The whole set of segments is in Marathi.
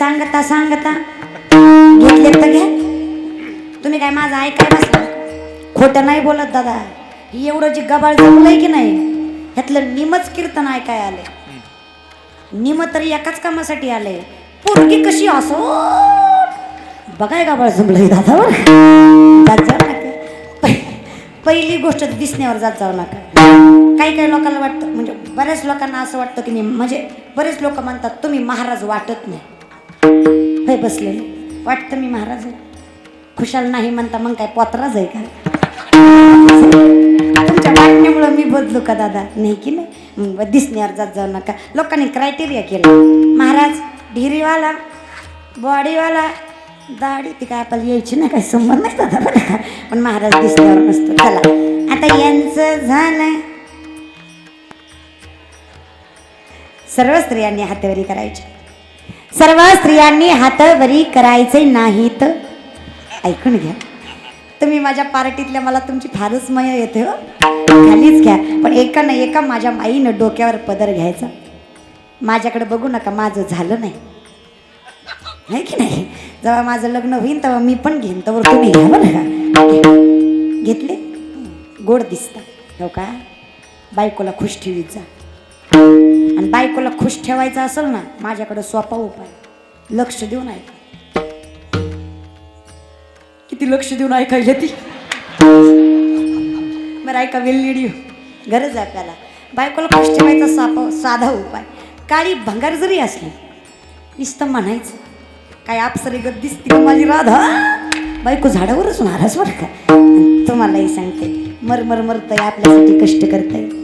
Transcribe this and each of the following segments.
सांगता सांगता. घेतले तर घ्या. तुम्ही काय माझं ऐकाय बसला? खोटं नाही बोलत दादा. ही एवढं जी गबाळ जमलंय की नाही ह्यातलं निमच कीर्तन ऐकाय आले निम तर एकाच कामासाठी आले पोरगी कशी असो? बघाय गबाळ जमलंय दादा जात जाऊ नका. पहिली गोष्ट दिसण्यावर जात जाऊ नका. काही काही लोकांना वाटतं म्हणजे बऱ्याच लोकांना असं वाटतं की नाही म्हणजे बरेच लोक म्हणतात तुम्ही महाराज वाटत नाही. हे बसले. वाटतं मी महाराज आहे. खुशाल नाही म्हणता मग काय पोतराज आहे का? तुमच्या वाटण्यामुळं मी बदलू का दादा? नाही की नाही? मग दिसण्यावर जात जाऊ नका. लोकांनी क्रायटेरिया केला महाराज ढिरीवाला बॉडीवाला दाढी ती काय आपल्याला यायची ना काही संबंध नाही दादा बरं का? पण महाराज दिसण्यावर नसतो चला. आता यांचं झालं. सर्व स्त्रियांनी हातेवारी करायची. सर्व स्त्रियांनी हातभरी करायचे नाहीत. ऐकून घ्या. तुम्ही माझ्या पार्टीतल्या मला तुमची फारच मय येते हो. खालीच घ्या. पण एका ना एका माझ्या माईनं डोक्यावर पदर घ्यायचा. माझ्याकडे बघू नका माझं झालं नाही. आहे की नाही? जेव्हा माझं लग्न होईल तेव्हा मी पण घेईन. तेव्हा तुम्ही घ्या बरं का. घेतले? गोड दिसतं. हो का? बायकोला खुश ठेवीत जा आणि बायकोला खुश ठेवायचं असेल ना माझ्याकडे सोपा उपाय. लक्ष देऊन ऐका. किती लक्ष देऊन ऐकायला ती. बरं ऐका वेलनिडी गरज आहे आपल्याला. बायकोला खुश ठेवायचा सापा साधा उपाय. काळी भंगार जरी असली नुसतं म्हणायचं काय अप्सरेगत दिसते का माझी राधा? बायको झाडावरच होणार बरं का? तुम्हालाही सांगते मर मर मरतंय आपल्यासाठी कष्ट करता येईल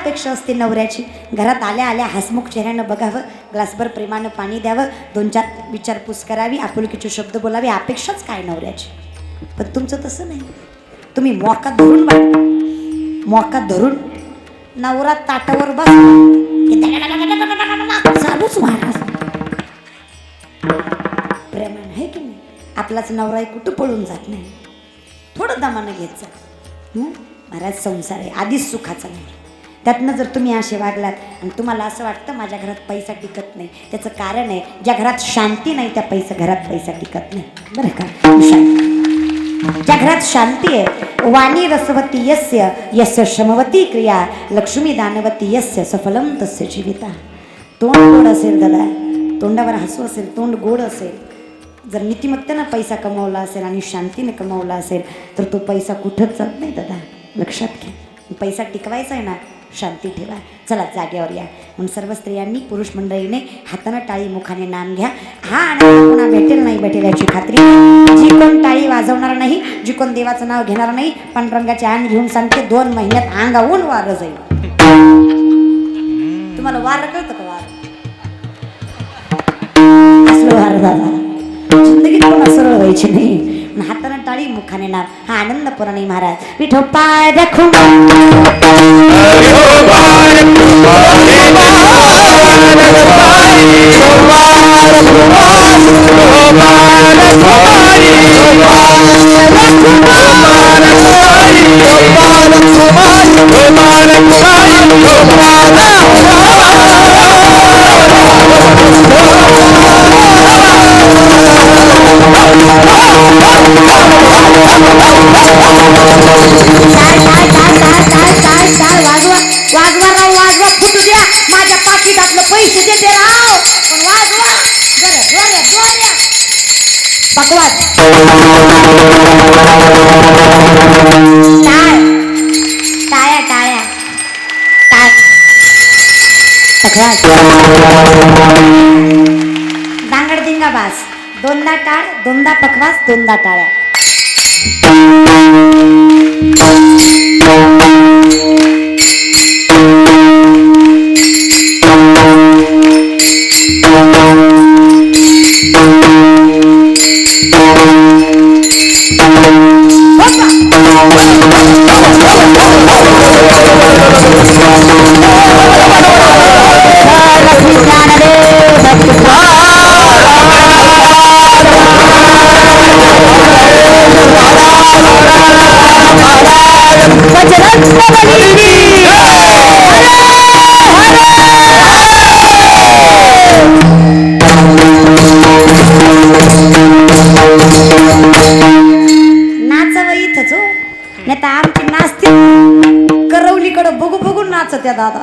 अपेक्षा असते नवऱ्याची घरात आल्या आल्या हसमुख चेहऱ्यानं बघावं ग्लासभर प्रेमानं पाणी द्यावं दोन चार विचारपूस करावी आपुलकीचे शब्द बोलावे अपेक्षाच काय नवऱ्याची पण तुमचं तसं नाही तुम्ही मोका धरून मोका धरून नवरा ताटावर बस चालूच महाराज प्रेमान आहे की नाही आपलाच नवरा कुठं पळून जात नाही थोडं दमानं घेत जा महाराज संसार आहे आधीच सुखाचा नाही त्यातनं जर तुम्ही असे वागलात आणि तुम्हाला असं वाटतं माझ्या घरात पैसा टिकत नाही त्याचं कारण आहे ज्या घरात शांती नाही त्या पैसा घरात पैसा टिकत नाही. बरं का? ज्या घरात शांती आहे वाणी रसवती यस्य यस्य श्रमवती क्रिया लक्ष्मी दानवती यस्य सफलम तस्य जीविता. तोंड गोड असेल दादा तोंडावर हसू असेल तोंड गोड असेल. जर नीतिमत्तेनं पैसा कमवला असेल आणि शांतीने कमवला असेल तर तो पैसा कुठंच जात नाही दादा? लक्षात घ्या. पैसा टिकवायचा आहे ना शांती ठेवा. चला जागेवर या. म्हणून सर्व स्त्रियांनी पुरुष मंडळीने हातानं टाळी मुखाने नाम घ्या. हा आनंद पुन्हा भेटेल नाही भेटेल याची खात्री. जी कोण टाळी वाजवणार नाही जी कोण देवाचं नाव घेणार नाही पांडुरंगाचे आण घेऊन सांगते दोन महिन्यात अंगावून वार जाईल. तुम्हाला वार कळतं का वारं? असलं वार दादा जिंदगीत कोणा सरळ व्हायची नाही. पण हातानं टाळी मुखाने नाम हा आनंद पुराणी पकवास टाळ. टाळ्या टाळ्या. टाळ. पकवास दांगडदिंगा बास दोनदा टाळ दोनदा पकवास दोनदा टाळ्या. इथंच हो नाही तर आमची नाचते करवलीकडं बघू बघून नाचत त्या दादा.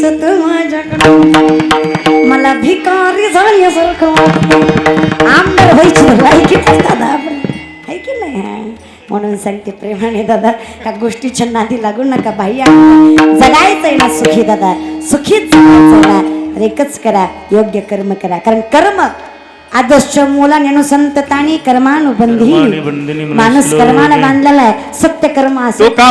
सत माझ्याकडे. मला भिकारी झाल्यासारखं. आमदार व्हायची दादा. आपण है की नाही? म्हणून सांगते प्रेमाने दादा का गोष्टीच्या नादी लागू नका बाई. जगायचंय ना सुखी दादा सुखीच जगायचंय ना. तर एकच करा योग्य कर्म करा. कारण कर्म आदर्श मुला नेणू संततानी कर्मानुबंधी. माणूस कर्माला. बांधलेला आहे. सत्य कर्म असं तुका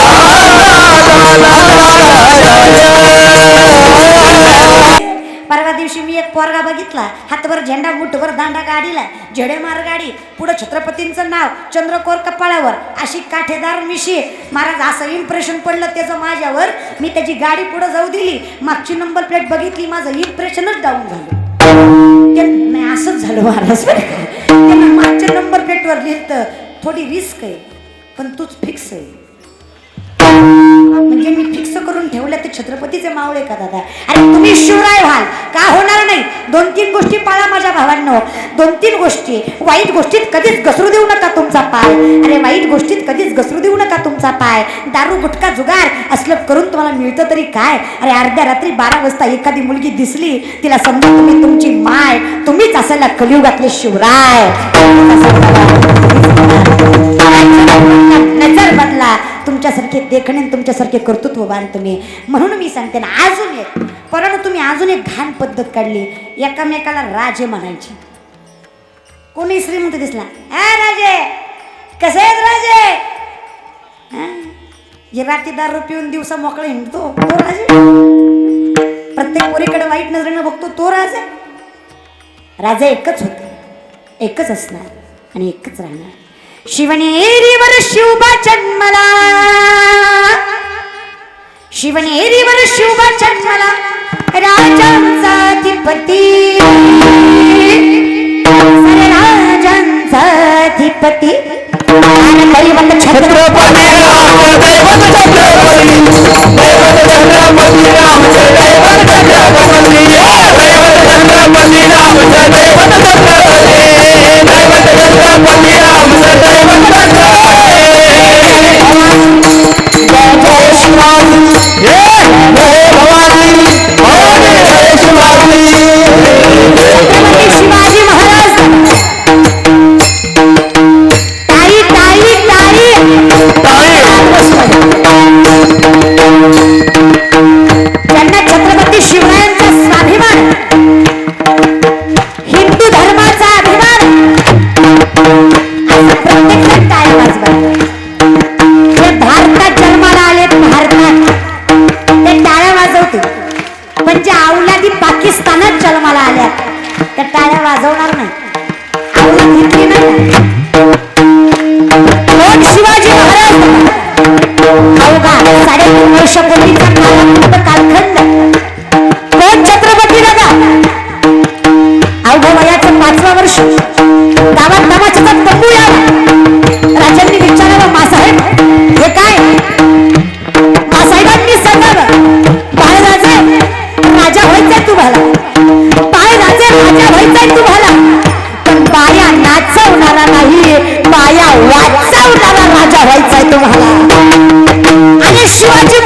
झेंडा दांडा गाडीला गाडी पुढं छत्रपतींचं नाव चंद्रकोर कपाळावर अशी काठेदार मिशी. महाराज असं इम्प्रेशन पडलं त्याचं माझ्यावर. मी त्याची गाडी पुढं जाऊ दिली. मागची नंबर प्लेट बघितली माझं इम्प्रेशनच डाऊन झालं. नाही असंच झालं महाराज. त्यांना मागच्या नंबर प्लेटवर लिहिलं थोडी रिस्क आहे पण तूच फिक्स आहे. म्हणजे मी फिक्स करून ठेवलं ते छत्रपतीचे मावळे का दादा? अरे तुम्ही शिवराय व्हाल. का होणार नाही? दोन तीन गोष्टी पाळा माझ्या भावांनो. दोन तीन गोष्टी. वाईट गोष्टीत कधीच घसरू देऊ नका तुमचा पाय. अरे वाईट गोष्टीत कधीच घसरू देऊ नका तुमचा पाय. दारू गुटखा जुगार असलं करून तुम्हाला मिळतं तरी काय? अरे अर्ध्या रात्री बारा वाजता एखादी मुलगी दिसली तिला समजा तुम्ही तुमची माय तुम्हीच असायला कलियुगातले शिवराय. नजर बदला. तुमच्यासारखे देखणे तुमच्यासारखे कर्तृत्ववान तुम्ही. म्हणून मी सांगते ना अजून एक. परंतु तुम्ही अजून एक घाण पद्धत काढली. एकामेकाला राजे म्हणायचे. कोणी श्रीमंत दिसला? हा राजे! कसे आहेत राजे? हा? जे रात्री दारू पिऊन दिवसा मोकळे हिंडतो. तो राजे? प्रत्येक पोरीकडे वाईट नजरेनं बघतो. तो राजा? राजा एकच होते. एकच असणार आणि एकच राहणार. शिवनेरीवर शिवबा जन्मला. शिवनेरीवर शिवबा जन्मला. राजांचा अधिपती आणि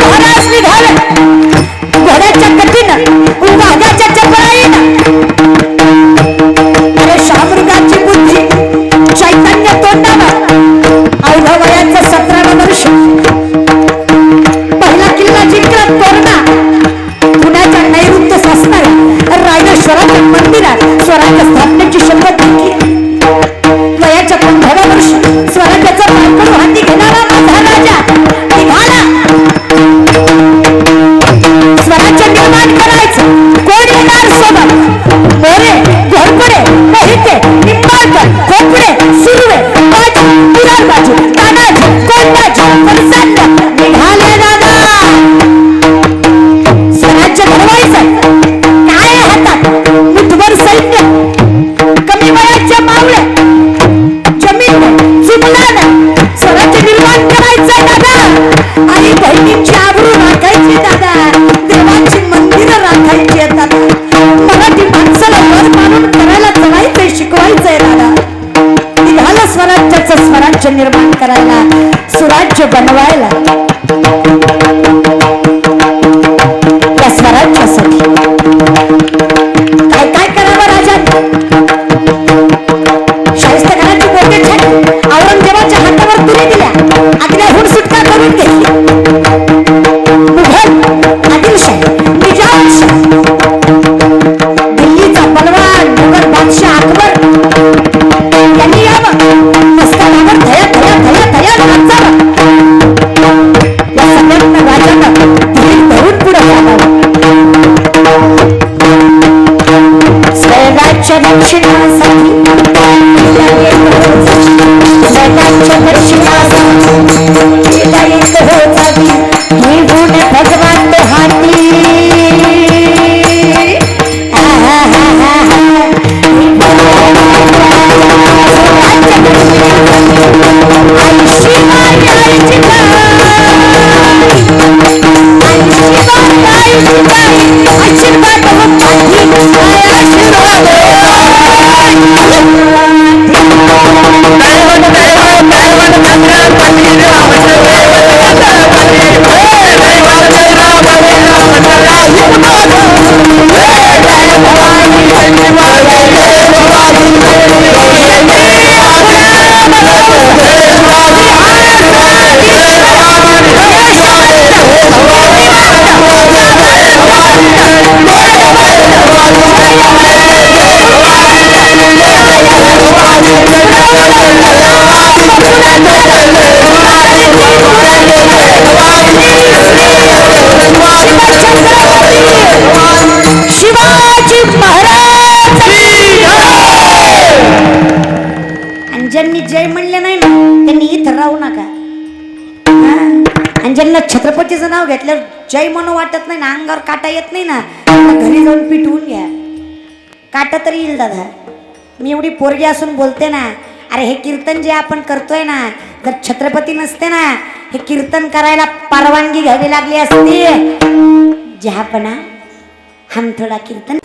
जय मन वाटत नाही ना अंगावर काटा येत नाही ना. घरी जाऊन पिटवून घ्या. काटा तरी येईल दादा. मी एवढी पोरगी असून बोलते ना अरे हे कीर्तन जे आपण करतोय ना जर छत्रपती नसते ना हे कीर्तन करायला परवानगी घ्यावी लागली असते. जहापणा हम थोडा कीर्तन.